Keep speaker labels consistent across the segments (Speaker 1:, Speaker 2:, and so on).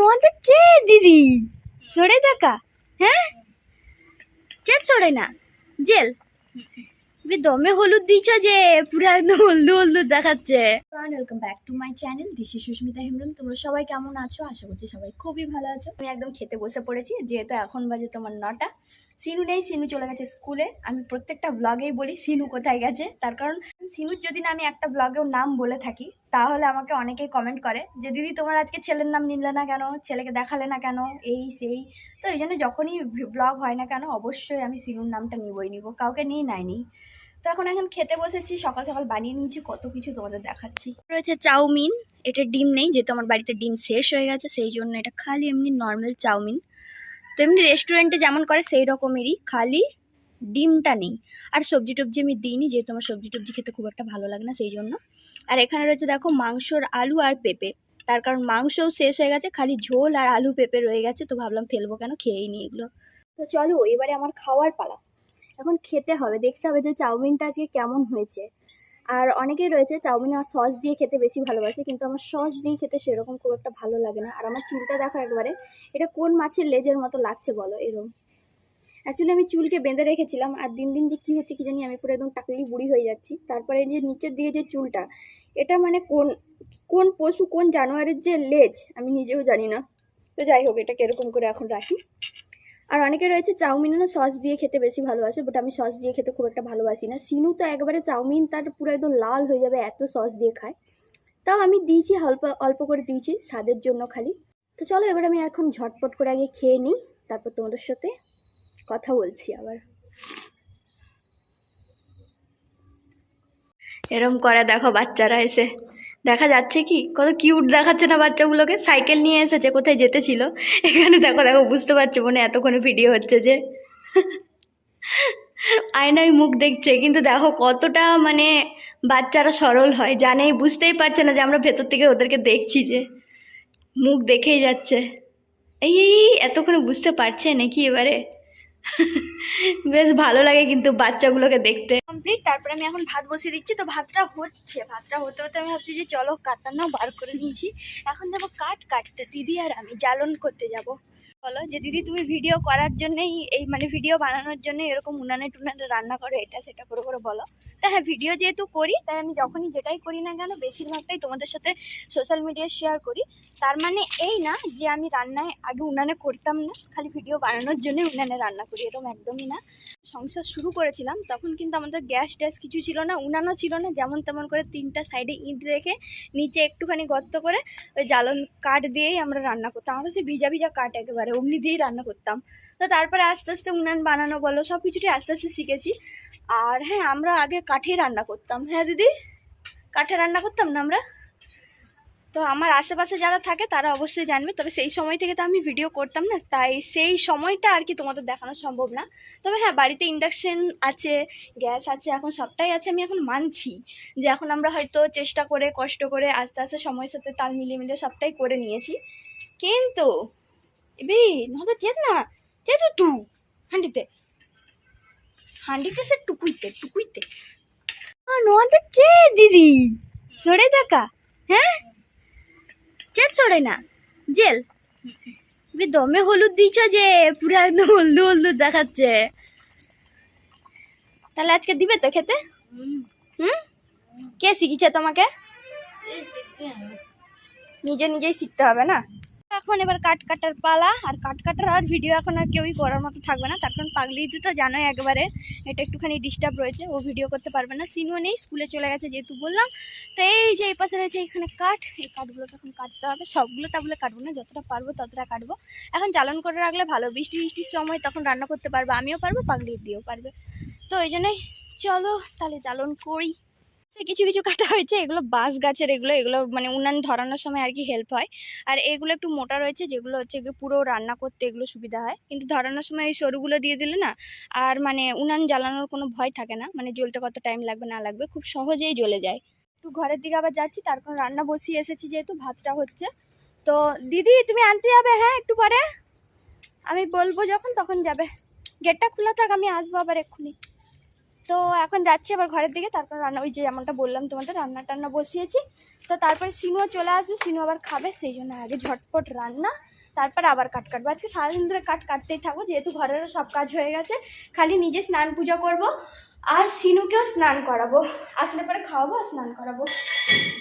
Speaker 1: নদের চে দিদি। সরে থাকা হ্যাঁ? চে সরে না জেল। তুমি দমে হলুদ দিচ্ছ যে, পুরো একদম হলদু হলদু দেখাচ্ছে। Welcome back to my channel this is Susmita Hembrom. তোমরা সবাই কেমন আছো? আশা করছি সবাই খুবই ভালো আছো। আমি একদম খেতে বসে পড়েছি, যেহেতু এখন বাজে তোমার নটা। সিনু নেই, সিনু চলে গেছে স্কুলে। আমি প্রত্যেকটা ব্লগেই বলি, সিনু কোথায় গেছে? তার কারণ, সিনুর যদি না আমি একটা ব্লগেও নাম বলে থাকি, তাহলে আমাকে অনেকেই কমেন্ট করে যে, দিদি, তোমার আজকে ছেলের নাম নিলে না কেন? ছেলেকে দেখালে না কেন? এই, সেই। তো এই জন্য যখনই ব্লগ হয় না কেন, অবশ্যই আমি সিনুর নামটা নিবই, নিব। কাউকে নিয়ে নেয়নি তো এখন এখন খেতে বসেছি, সকাল সকাল বানিয়ে নিয়েছি, কত কিছু তোমাদের দেখাচ্ছি। রয়েছে চাউমিন, এটা ডিম নেই, যেহেতু আমার বাড়িতে ডিম শেষ হয়ে গেছে, সেই জন্য এটা খালি এমনি নর্মাল চাউমিন। তো এমনি রেস্টুরেন্টে যেমন করে, সেই রকমেরই, খালি ডিমটা নেই। আর সবজি টবজি আমি দিইনি, যেহেতু আমার সবজি টবজি খেতে খুব একটা ভালো লাগে না, সেই জন্য। আর এখানে রয়েছে দেখো, মাংসর আলু আর পেঁপে। তার কারণ মাংসও শেষ হয়ে গেছে, খালি ঝোল আর আলু পেঁপে রয়ে গেছে, তো ভাবলাম ফেলব কেন, খেয়েই নি এগুলো। তো চলো, এবারে আমার খাওয়ার পালা। এখন খেতে হবে, দেখতে হবে যে চাউমিনটা আজকে কেমন হয়েছে। আর অনেকেই রয়েছে চাউমিন আর সস দিয়ে খেতে বেশি ভালোবাসে, কিন্তু আমার সস দিয়ে খেতে সেরকম খুব একটা ভালো লাগে না। আর আমার চুলটা দেখো একবারে, এটা কোন মাছের লেজের মতো লাগছে বলো এরকম অ্যাকচুয়ালি আমি চুলকে বেঁধে রেখেছিলাম, আর দিন দিন যে কী হচ্ছে কি জানি আমি পুরো একদম টাকলি বুড়ি হয়ে যাচ্ছি। তারপরে যে নিচের দিকে যে চুলটা, এটা মানে কোন কোন পশু কোন জানোয়ারের যে লেজ, আমি নিজেও জানি না। তো যাই হোক, এটা কীরকম করে এখন রাখি। আর অনেকে রয়েছে চাউমিন না সস দিয়ে খেতে বেশি ভালোবাসে বাট আমি সস দিয়ে খেতে খুব একটা ভালোবাসি না। সিনু তো একবারে চাউমিন তার পুরো একদম লাল হয়ে যাবে, এত সস দিয়ে খায়। তাও আমি দিয়েছি অল্প অল্প করে দিয়েছি, স্বাদের জন্য খালি। তো চলো এবার আমি এখন ঝটপট করে আগে খেয়ে নিই, তারপর তোমাদের সাথে কথা বলছি আবার। এরম করে দেখো বাচ্চারা এসে। দেখা যাচ্ছে কি? কত কিউট দেখাচ্ছে না বাচ্চাগুলোকে? সাইকেল নিয়ে এসেছে কোথায় যেতে ছিল? এখানে দেখো দেখো বুঝতে পারছ মনে এতক্ষণে ভিডিও হচ্ছে যে। আয়নায় মুখ দেখছে কিন্তু দেখো কতটা মানে বাচ্চারা সরল হয় জানেই বুঝতেই পারছে না যে আমরা ভেতর থেকে ওদেরকে দেখছি যে। মুখ দেখেই যাচ্ছে। এই, এতক্ষণে বুঝতে পারছে নাকি এবারে? বেশ ভালো লাগে কিন্তু বাচ্চাগুলোকে দেখতে। কমপ্লিট তারপরে আমি এখন ভাত বসিয়ে দিচ্ছি। তো ভাতটা হচ্ছে, ভাতটা হতে হতে আমি ভাবছি যে চলো কাতারনাও বার করে নিয়েছি। এখন যাব কাট কাটতে, দিদি আর আমি জ্বালন করতে যাব। বলো যে, দিদি, তুমি ভিডিও করার জন্যই এই মানে ভিডিও বানানোর জন্য এরকম উনানে টুনানে রান্না করো, এটা সেটা করে করে বলো। তা হ্যাঁ ভিডিও যেহেতু করি, তাই আমি যখনই যেটাই করি না কেন, বেশিরভাগটাই তোমাদের সাথে সোশ্যাল মিডিয়ায় শেয়ার করি। তার মানে এই না যে, আমি রান্নায় আগে উনানে করতাম না, খালি ভিডিও বানানোর জন্যই উনানে রান্না করি, এরকম একদমই না। সংসার শুরু করেছিলাম, তখন কিন্তু আমাদের গ্যাস ট্যাস কিছু ছিল না, উনানও ছিল না, যেমন তেমন করে তিনটা সাইডে ইঁট রেখে নিচে একটুখানি গর্ত করে ওই জ্বালন কাঠ দিয়েই আমরা রান্না করতাম। আমরা সে ভিজা ভিজা কাঠ একেবারে, অমনি দিয়েই রান্না করতাম। তো তারপরে আস্তে আস্তে উনান বানানো বলো, সব কিছুটাই আস্তে আস্তে শিখেছি। আর হ্যাঁ আমরা আগে কাঠেই রান্না করতাম। হ্যাঁ দিদি? কাঠে রান্না করতাম না আমরা? তো আমার আশেপাশে যারা থাকে, তারা অবশ্যই জানবে। তবে সেই সময় থেকে তো আমি ভিডিও করতাম না, তাই সেই সময়টা আর কি তোমাদের দেখানো সম্ভব না। তবে হ্যাঁ বাড়িতে ইন্ডাকশন আছে গ্যাস আছে, এখন সবটাই আছে, আমি এখন মানছি যে এখন আমরা হয়তো চেষ্টা করে, কষ্ট করে, আস্তে আস্তে সময়ের সাথে তাল মিলিয়ে মিলিয়ে সবটাই করে নিয়েছি। কিন্তু, এবে নজর যেত না? যেত তু হান্ডিতে হান্ডিতে সে টুকুইতে টুকুইতে। নদের চে দিদি। সরে দেখা হ্যাঁ? চেক চড়ে না, জেল। দমে হলুদ দিয়েছ যে, পুরো একদম হলদু হলদু দেখাচ্ছে। তাহলে আজকে দিবে তো খেতে? হুম? কে শিখিছে তোমাকে? নিজে নিজেই শিখতে হবে না? এখন এবার কাট কাটার পালা, আর কাট কাটার আর ভিডিও এখন আর কেউই করার মতো থাকবে না। তার কারণ পাগলি দিদি তো জানোই একবারে, এটা একটুখানি ডিস্টার্ব রয়েছে, ও ভিডিও করতে পারবে না। সিনও নেই স্কুলে চলে গেছে যেহেতু বললাম। তো এই যে এই পাশে রয়েছে এখানে কাঠ, এই কাঠগুলোকে এখন কাটতে হবে। সবগুলো তাহলে কাটবো না, যতটা পারব ততটা কাটবো। এখন জ্বালন করে রাখলে ভালো, বৃষ্টি বৃষ্টির সময় তখন রান্না করতে পারব, আমিও পারব, পাগলি দিয়েও পারবে। তো ওই জন্যই চলো তাহলে জ্বালন করি। কিছু কিছু কাটা হয়েছে, এগুলো বাঁশ গাছের এগুলো এগুলো মানে উনান ধরানোর সময় আর কি হেল্প হয়। আর এগুলো একটু মোটা রয়েছে, যেগুলো হচ্ছে পুরো রান্না করতে এগুলো সুবিধা হয়। কিন্তু ধরানোর সময় এই সরুগুলো দিয়ে দিলে না, আর মানে উনান জ্বালানোর কোনো ভয় থাকে না। মানে জ্বলতে কত টাইম লাগবে, না লাগবে, খুব সহজেই জ্বলে যায়। একটু ঘরের দিকে আবার যাচ্ছি তার কারণ রান্না বসিয়ে এসেছি যেহেতু, ভাতটা হচ্ছে। তো দিদি, তুমি আনতে যাবে হ্যাঁ একটু পরে? আমি বলব যখন, তখন যাবে। গেটটা খোলা থাক, আমি আসব আবার এক্ষুনি। তো এখন যাচ্ছি আবার ঘরের দিকে, তারপর রান্না, ওই যে যেমনটা বললাম তোমাদের রান্না টান্না বসিয়েছি। তো তারপরে সিনুও চলে আসবে, সিনু আবার খাবে, সেই জন্য আগে ঝটপট রান্না, তারপর আবার কাট কাটবো। আজকে সারাদিন ধরে কাট কাটতেই থাকব, যেহেতু ঘরেরও সব কাজ হয়ে গেছে, খালি নিজে স্নান পূজা করব আর সিনুকেও স্নান করাবো। আসলে পরে খাওয়াবো আর স্নান করাবো।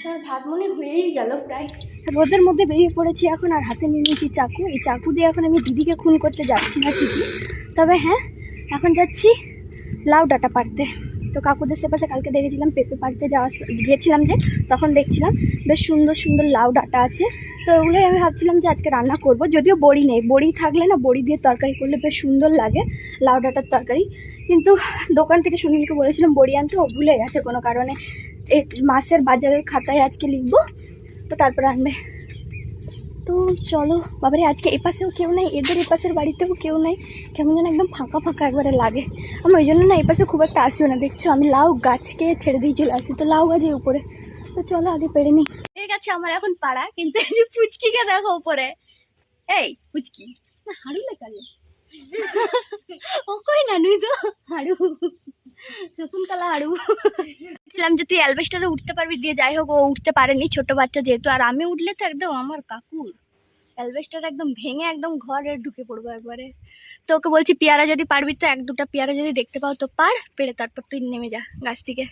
Speaker 1: তোমার ভাত মনে হয়েই গেল প্রায়। রোদের মধ্যে বেরিয়ে পড়েছি এখন আর হাতে নিয়ে নিয়েছি চাকু। এই চাকু দিয়ে এখন আমি দিদিকে খুন করতে যাচ্ছি না ঠিকই। তবে হ্যাঁ এখন যাচ্ছি লাউ ডাটা পাড়তে। তো কাকুদের সেপাশে কালকে দেখেছিলাম, পেঁপে পাড়তে যাওয়া গিয়েছিলাম যে, তখন দেখছিলাম বেশ সুন্দর সুন্দর লাউ ডাটা আছে। তো ওগুলোই আমি ভাবছিলাম যে আজকে রান্না করব, যদিও বড়ি নেই। বড়ি থাকলে না, বড়ি দিয়ে তরকারি করলে বেশ সুন্দর লাগে লাউ ডাটার তরকারি। কিন্তু দোকান থেকে সুনীলকে বলেছিলাম, বড়ি আনতে। ও ভুলে গেছে কোনো কারণে। এই মাসের বাজারের খাতায় আজকে লিখব, তো তারপরে আনবে। তো চলো, বাবারে, আজকে এপাশেও কেউ নাই, এদের এপাশের বাড়িতেও কেউ নাই। কেমন যেন একদম ফাঁকা ফাঁকা একবারে লাগে। আমি ওই জন্য না, এপাশে খুব একটা আসিও না, দেখছ? আমি লাউ গাছকে ছেড়ে দিয়ে চলে আসি, তো লাউ গাছের উপরে। তো চলো, আগে পেরে নি। ঠিক আছে আমার এখন পাড়া, কিন্তু এই যে পুচকিকে দেখো উপরে। এই পুচকি না, হাড়ু লেখালে ও কই না নুই তো? হাড়ু। শকুন্তলা হাড়ু। ছিলাম যে তুই অ্যালবেস্টারে উঠতে পারবি, দিয়ে যাই হোক, ও উঠতে পারেনি, ছোট বাচ্চা যেহেতু। আর আমি উঠলে তো একদম আমার কাকুর। অ্যালবেস্টার একদম ভেঙে একদম ঘরে ঢুকে পড়ব একবারে। তো ওকে বলছি, পেয়ারা যদি পারবি তো এক দুটা পেয়ারা যদি দেখতে পাও তো পার, পেরে তারপর তুই নেমে যা গাছ থেকে।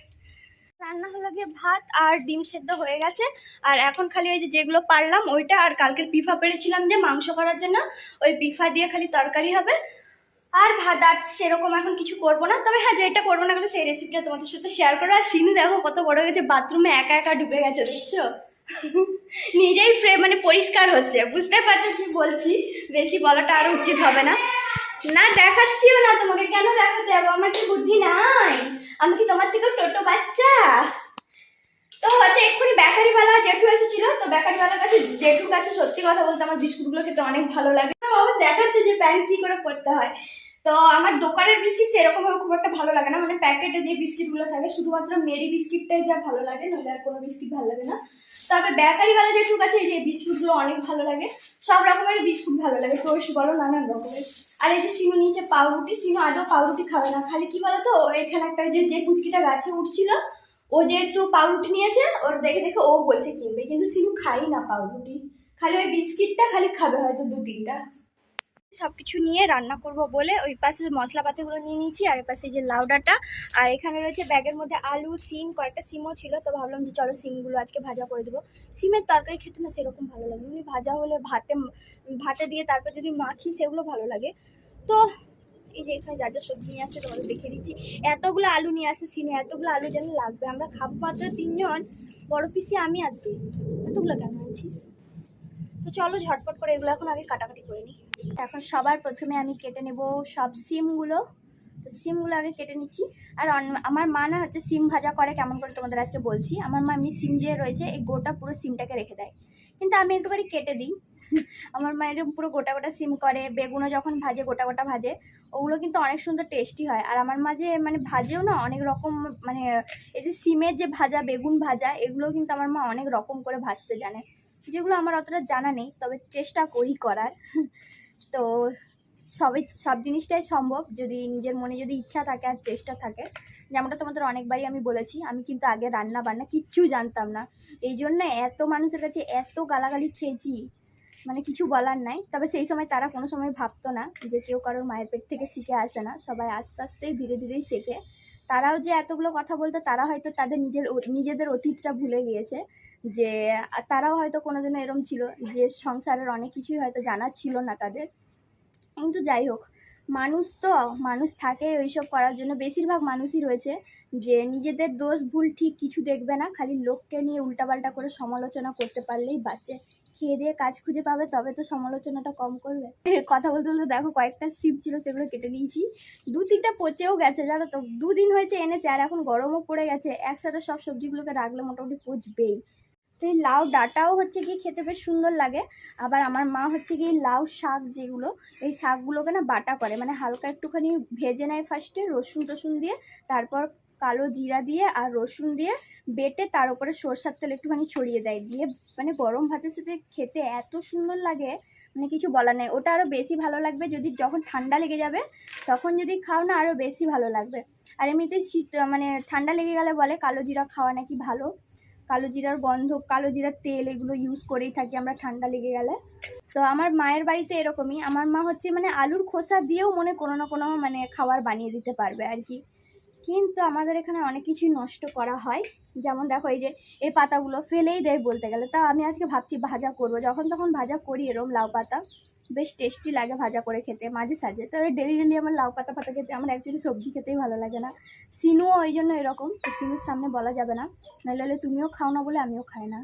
Speaker 1: রান্না হলো গিয়ে ভাত আর ডিম সেদ্ধ হয়ে গেছে। আর এখন খালি ওই যে যেগুলো পারলাম, ওইটা আর কালকের পিফা পেরেছিলাম যে মাংস করার জন্য। ওই পিফা দিয়ে খালি তরকারি হবে। আর ভাত সেরকম এখন কিছু করব না। তবে হ্যাঁ যেটা করব না কেন, সেই রেসিপিটা তোমাদের সাথে শেয়ার করো আর সিনু দেখো কত বড় হয়ে গেছে বাথরুমে একা একা ঢুকে গেছে, দেখছ? নিজেই ফ্রে মানে পরিষ্কার হচ্ছে, বুঝতে পারছ কি বলছি? বেশি বলাটা আর উচিত হবে না। না, দেখাচ্ছিও না তোমাকে, কেন দেখাতে যাব? আমার কি বুদ্ধি নাই? আমি কি তোমার থেকেও টোটো বাচ্চা? তো হচ্ছে এক্ষুনি বেকারিওয়ালা জেঠু এসেছিল, তো বেকারিওয়ালার কাছে জেঠুর কাছে সত্যি কথা বলতে আমার বিস্কুটগুলো খেতে অনেক ভালো লাগে। দেখাচ্ছে যে প্যান কি করে করতে হয়। তো আমার দোকানের বিস্কিট সেরকম ভাবে খুব একটা ভালো লাগে না। মানে প্যাকেটে যে বিস্কিটগুলো থাকে, শুধুমাত্র মেরি বিস্কিটটাই যা ভালো লাগে, নইলে আর কোনো বিস্কিট ভালো লাগে না। তবে বেকারিওয়ালা জেঠুর কাছে এই যে বিস্কুটগুলো অনেক ভালো লাগে। সব রকমের বিস্কুট ভালো লাগে। টোস্ট বলো নানান রকমের। আর এই যে সিনু নিচে পাউরুটি, সিনু আদৌ পাউরুটি খাবে না। খালি কি বলতো, এখানে একটা যে যে কুচকিটা গাছে উঠছিল, ও যেহেতু পাউরুটি নিয়েছে, ওর দেখে দেখে ও বলছে কিনবে। কিন্তু সিনু খাই না পাউরুটি। খালি ওই বিস্কিটটা খালি খাবে হয়তো দু তিনটা সব কিছু নিয়ে রান্না করব বলে ওই পাশে মশলাপাতিগুলো নিয়ে নিয়েছি, আর পাশে যে লাউডাটা। আর এখানে রয়েছে ব্যাগের মধ্যে আলু, সিম, কয়েকটা সিমও ছিল, তো ভাবলাম যে চলো সিমগুলো আজকে ভাজা করে দেবো। সিমের তরকারি খেতে না সেরকম ভালো লাগে এমনি ভাজা হলে ভাতে ভাতে দিয়ে তারপর যদি মাখি সেগুলো ভালো লাগে। তো এই যে এখানে যা যা সবজি নিয়ে আসছে তোমাদের দেখে দিচ্ছি। এতগুলো আলু নিয়ে আসে সিনে এতগুলো আলু যেন লাগবে। আমরা খাব মাত্র তিনজন, বড় পিসি, আমি আর তুই। এতগুলো কেন আনছিস? তো চলো ঝটপট করে এগুলো এখন আগে কাটাকাটি করে নিই। এখন সবার প্রথমে আমি কেটে নেব সব সিমগুলো। তো সিমগুলো আগে কেটে নিচ্ছি। আর আমার মা না হচ্ছে সিম ভাজা করে কেমন করে তোমাদের আজকে বলছি। আমার মা এমনি সিম যে রয়েছে, এই গোটা পুরো সিমটাকে রেখে দেয়। কিন্তু আমি একটুখানি কেটে দিই। আমার মা এরকম পুরো গোটা গোটা সিম করে, বেগুনও যখন ভাজে, গোটা গোটা ভাজে, ওগুলো কিন্তু অনেক সুন্দর টেস্টি হয়। আর আমার মা যে মানে ভাজেও না অনেক রকম মানে এই যে সিমের যে ভাজা, বেগুন ভাজা এগুলো কিন্তু আমার মা অনেক রকম করে ভাজতে জানে। যেগুলো আমার অতটা জানা নেই, তবে চেষ্টা করি করার। তো সবই, সব জিনিসটাই সম্ভব যদি নিজের মনে যদি ইচ্ছা থাকে আর চেষ্টা থাকে। যেমনটা তোমাদের অনেকবারই আমি বলেছি, আমি কিন্তু আগে রান্না বান্না কিচ্ছু জানতাম না। এই জন্য এত মানুষের কাছে এত গালাগালি খেয়েছি মানে কিছু বলার নাই। তবে সেই সময় তারা কোনো সময় ভাবতো না যে কেউ কারোর মায়ের পেট থেকে শিখে আসে না। সবাই আস্তে আস্তেই ধীরে ধীরেই শেখে। তারাও যে এতগুলো কথা বলতো, তারা হয়তো তাদের নিজের নিজেদের অতীতটা ভুলে গিয়েছে, যে তারাও হয়তো কোনোদিনও এরম ছিল যে সংসারের অনেক কিছুই হয়তো জানা ছিল না তাদের। কিন্তু যাই হোক, মানুষ তো, মানুষ থাকে ওইসব করার জন্য। বেশিরভাগ মানুষই রয়েছে যে নিজেদের দোষ ভুল ঠিক কিছু দেখবে না, খালি লোককে নিয়ে উল্টাপাল্টা করে সমালোচনা করতে পারলেই বাঁচে। খেয়ে দিয়ে কাজ খুঁজে পাবে, তবে তো সমালোচনাটা কম করবে। কথা বলতে বলতে দেখো কয়েকটা সিপ ছিল, সেগুলো কেটে নিয়েছি। দু তিনটা পচেও গেছে, জানো তো? দুদিন হয়েছে এনেছে, আর এখন গরমও পড়ে গেছে। একসাথে সব সবজিগুলোকে রাখলে মোটামুটি পচবেই। তো এই লাউ ডাটাও হচ্ছে কি খেতে বেশ সুন্দর লাগে। আবার আমার মা হচ্ছে কি লাউ শাক যেগুলো, এই শাকগুলোকে না বাটা করে। মানে হালকা একটুখানি ভেজে নেয় ফার্স্টে রসুন টসুন দিয়ে, তারপর কালো জিরা দিয়ে আর রসুন দিয়ে বেটে তার উপরে সরষার তেল একটুখানি ছড়িয়ে দেয়। দিয়ে মানে গরম ভাতের সাথে খেতে এত সুন্দর লাগে মানে কিছু বলার নেই। ওটা আরও বেশি ভালো লাগবে যদি যখন ঠান্ডা লেগে যাবে, তখন যদি খাও না আরও বেশি ভালো লাগবে। আর এমনিতে শীত মানে ঠান্ডা লেগে গেলে বলে কালো জিরা খাওয়া নাকি ভালো। কালো জিরার গন্ধ, কালো জিরার তেল এগুলো ইউজ করেই থাকি আমরা ঠান্ডা লেগে গেলে। তো আমার মায়ের বাড়িতে এরকমই। আমার মা হচ্ছে মানে আলুর খোসা দিয়েও মনে কোনো না কোনো মানে খাবার বানিয়ে দিতে পারবে আর কি। কিন্তু আমাদের এখানে অনেক কিছুই নষ্ট করা হয়। যেমন দেখো, এই যে এই পাতাগুলো ফেলেই দেয় বলতে গেলে। তা আমি আজকে ভাবছি ভাজা করব। যখন তখন ভাজা করি এরম লাউ পাতা। বেশ টেস্টি লাগে ভাজা করে খেতে, মাঝে সাঝে। তো ডেলি ডেলি আমার লাউ পাতা পাতা খেতে, আমার অ্যাকচুয়ালি সবজি খেতেই ভালো লাগে না। সিনুও ওই জন্য এরকম সিনুর সামনে বলা যাবে না। নাহলে হলে তুমিও খাও না বলে আমিও খাই না।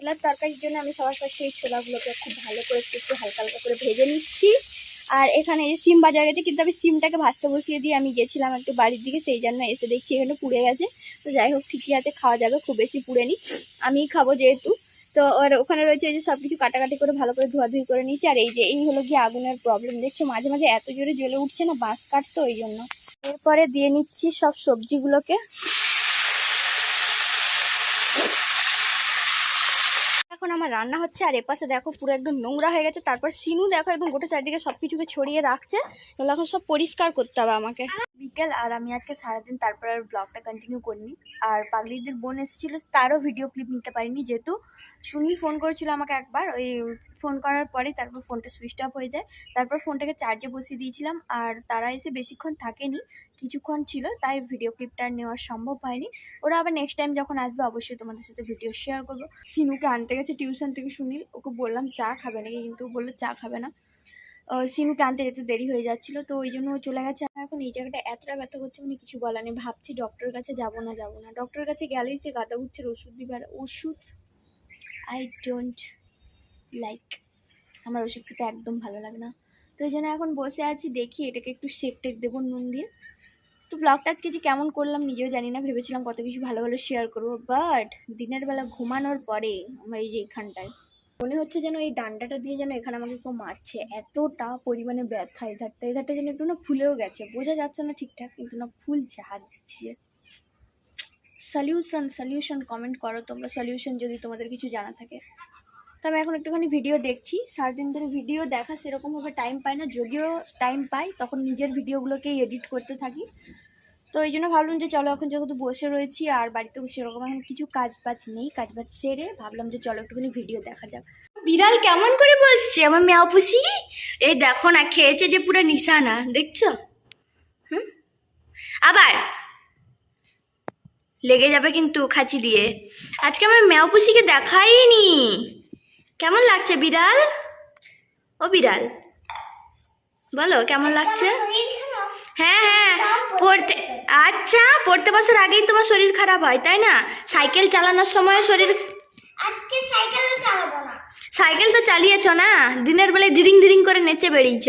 Speaker 1: ছোলার তরকারির জন্য আমি সবার ফার্স্টে এই ছোলাগুলোকে খুব ভালো করে একটু হালকা হালকা করে ভেজে নিচ্ছি। আর এখানে এই যে সিম বাজার গেছে, কিন্তু আমি সিমটাকে ভাজতে বসিয়ে দিয়ে আমি গেছিলাম একটু বাড়ির দিকে, সেই জন্য এসে দেখছি এখানে পুড়ে গেছে। তো যাই হোক, ঠিকই আছে, খাওয়া যাবে, খুব বেশি পুড়ে নি। আমি খাব যেহেতু। তো আর ওখানে রয়েছে যে সব কিছু কাটাকাটি করে ভালো করে ধোয়াধুয়ি করে নিচ্ছি আর এই যে এই হলো গিয়ে আগুনের প্রবলেম দেখছ, মাঝে মাঝে এত জোরে জ্বলে উঠছে না, বাঁশ কাটতো ওই জন্য এরপরে দিয়ে নিচ্ছি সব সবজিগুলোকে। এখন আমার রান্না হচ্ছে, আর এপাশে দেখো পুরো একদম নোংরা হয়ে গেছে। তারপর সিনু দেখো একদম গোটা চারদিকে সব কিছুকে ছড়িয়ে রাখছে। তাহলে এখন সব পরিষ্কার করতে হবে আমাকে। বিকেল, আর আমি আজকে সারাদিন তারপর আর ব্লগটা কন্টিনিউ করিনি। আর পাগলিদের বোন এসেছিল, তারও ভিডিও ক্লিপ নিতে পারিনি যেহেতু। সুনীল ফোন করেছিল আমাকে একবার, ওই ফোন করার পরে তারপর ফোনটা সুইচ অফ হয়ে যায়। তারপর ফোনটাকে চার্জে বসিয়ে দিয়েছিলাম, আর তারা এসে বেশিক্ষণ থাকেনি। কিছুক্ষণ ছিল, তাই ভিডিও ক্লিপটা নেওয়া সম্ভব হয়নি। ওরা আবার নেক্সট টাইম যখন আসবে, অবশ্যই তোমাদের সাথে ভিডিও শেয়ার করব। সিনুকে আনতে গেছে টিউশন থেকে সুনীল। ওকে বললাম, চা খাবে নাকি? কিন্তু বলল, চা খাবে না। সিনুকে আনতে যেতে দেরি হয়ে যাচ্ছিল, তো ওই জন্য চলে গেছে। এখন এই জায়গাটা এতটা ব্যথা করছে মানে কিছু বলার নেই। ভাবছি ডক্টরের কাছে যাব না যাব না। ডক্টরের কাছে গেলেই সে গাদা উঠছে ওষুধ দিবে। আর ওষুধ আই ডোন্ট লাইক আমার ওষুধ খেতে একদম ভালো লাগে না। তো এই জন্য এখন বসে আছি, দেখি এটাকে একটু শেক টেক দেবো নুন দিয়ে। তো ব্লগটা আজকে যে কেমন করলাম নিজেও জানি না, ভেবেছিলাম কত কিছু ভালো ভালো শেয়ার করব বাট দিনের বেলা ঘুমানোর পরে আমার এই যে এখানটায়, মনে হচ্ছে যেন এই ডান্ডাটা দিয়ে যেন এখানে আমাকে কেউ মারছে, এতটা পরিমাণে ব্যথা, এধারটা এধারটা যেন একটু না ফুলেও গেছে, বোঝা যাচ্ছে না ঠিকঠাক, কিন্তু না ফুলছে হাত দিচ্ছি সলিউশন সলিউশন কমেন্ট করো তোমরা সলিউশন যদি তোমাদের কিছু জানা থাকে। তো আমি এখন একটুখানি ভিডিও দেখছি। সারাদিন ধরে ভিডিও দেখা সেরকমভাবে টাইম পাই না, যদিও টাইম পাই, তখন নিজের ভিডিওগুলোকেই এডিট করতে থাকি। তো এই জন্য ভাবলাম যে চলো এখন যেহেতু বসে রয়েছি, আর বাড়িতে সেরকম এখন কিছু কাজ বাজ নেই, কাজ বাজ সেরে ভাবলাম যে চলো একটুখানি ভিডিও দেখা যাক। বিড়াল কেমন করে বসছে? আমার মেয়া পুষি? এই দেখো না, খেয়েছে যে পুরো নিশানা, দেখছ? হুম? আবার! লেগে যাবে কিন্তু খাঁচি দিয়ে। আজকে আমার মেয়া পুষিকে দেখাইনি। কেমন লাগছে বিড়াল? ও বিড়াল। বলো কেমন লাগছে? হ্যাঁ হ্যাঁ পড়তে আচ্ছা পড়তে বসার আগেই তোমার শরীর খারাপ হয় তাই না? সাইকেল চালানোর সময় শরীর
Speaker 2: আজকে সাইকেল চালাবো না।
Speaker 1: সাইকেল তো চালিয়েছো না? দিনের বেলায় ধিরিং ধিরিং করে নেচে বেরিয়েছ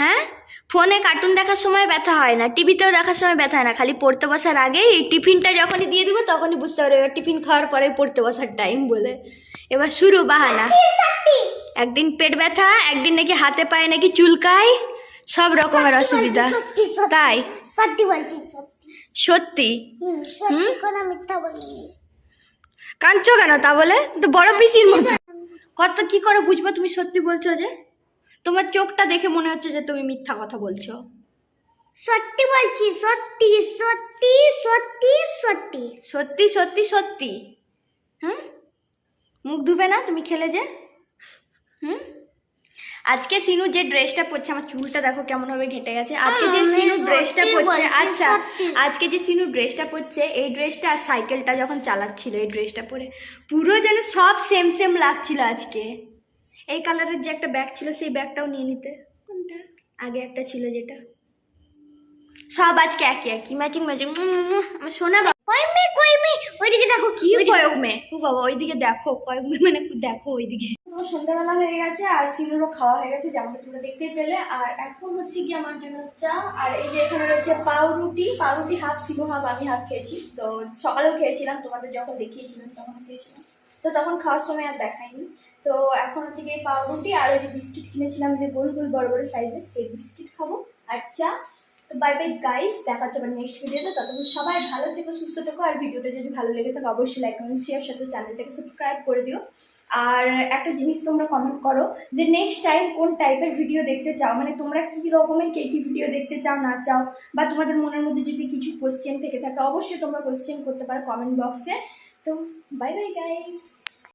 Speaker 1: হ্যাঁ? ফোনে কার্টুন দেখার সময় ব্যথা হয় না টিভিতেও দেখার সময় ব্যথা হয় না খালি পড়তে বসার আগেই টিফিনটা যখনই দিয়ে দিব তখনই বুঝতে পারবে টিফিন খাওয়ার পরে পড়তে বসার টাইম বলে। এবার শুরু বাহানা। একদিন পেট ব্যথা একদিন নাকি হাতে পায়ে নাকি চুলকায় সব রকমের অসুবিধা। তাই?
Speaker 2: সত্যি বলছি সত্যি। হুম মিথ্যা বলিনি।
Speaker 1: কাঁদছো কেন তা বলে? তো বড় পিসির মতো। কত কি করে বুঝব তুমি সত্যি বলছো যে? তোমার চোখটা দেখে মনে হচ্ছে যে তুমি মিথ্যা কথা বলছো।
Speaker 2: সত্যি বলছি সত্যি সত্যি সত্যি সত্যি।
Speaker 1: সত্যি সত্যি সত্যি। হুম? মুখ ধুবে না? তুমি খেলে যে। হুম? আজকে সিনু যে ড্রেসটা পরছে আমার চুলটা দেখো কেমন ভাবে ঘেটে গেছে। আজকে যে সিনু ড্রেসটা পরছে আচ্ছা আজকে যে সিনু ড্রেসটা পরছে এই ড্রেসটা আর সাইকেলটা যখন চালাচ্ছিল এই ড্রেসটা পরে পুরো যেন সব সেম সেম লাগছিল আজকে। এই কালারের যে একটা ব্যাগ ছিল সেই ব্যাগটাও নিয়ে নিতে। কোনটা? আগে একটা ছিল যেটা। সব আজকে একই একই। ম্যাচিং ম্যাচিং আমার সোনা বাবা
Speaker 2: কই মে কই মে ওইদিকে দেখো
Speaker 1: কি কয়েক মেয়ে ও বাবা ওইদিকে দেখো কয়েক মেয়ে মানে দেখো ওইদিকে। সন্ধ্যাবেলা হয়ে গেছে আর সিনুরও খাওয়া হয়ে গেছে যেমনটা তোমরা দেখতেই পেলে। আর এখন হচ্ছে কি আমার জন্য চা আর এই যে এখানে রয়েছে পাউরুটি পাউরুটি হাফ সিনু হাফ আমি হাফ খেয়েছি। তো সকালেও খেয়েছিলাম তোমাদের যখন দেখিয়েছিলাম তখন খেয়েছিলাম। তো তখন খাওয়ার সময় আর দেখাইনি। তো এখন হচ্ছে কি পাউরুটি আর ওই যে বিস্কিট কিনেছিলাম যে গোল গোল বড় বড় সাইজের সেই বিস্কিট খাব। আর চা তো বাই বাই গাইস দেখা হচ্ছে আবার নেক্সট ভিডিওতে ততক্ষণ সবাই ভালো থেকো, সুস্থ থেকো, আর ভিডিওটা যদি ভালো লেগে থাকে, অবশ্যই লাইক কমেন্ট শেয়ার সাথে চ্যানেলটাকে সাবস্ক্রাইব করে দিও। আর একটা জিনিস তোমরা কমেন্ট করো যে নেক্সট টাইম কোন টাইপের ভিডিও দেখতে চাও? মানে তোমরা কী রকমের, কে কী ভিডিও দেখতে চাও, না চাও? বা তোমাদের মনের মধ্যে যদি কিছু কোশ্চেন থেকে থাকে, অবশ্যই তোমরা কোশ্চেন করতে পারো কমেন্ট বক্সে তো বাই বাই গাইস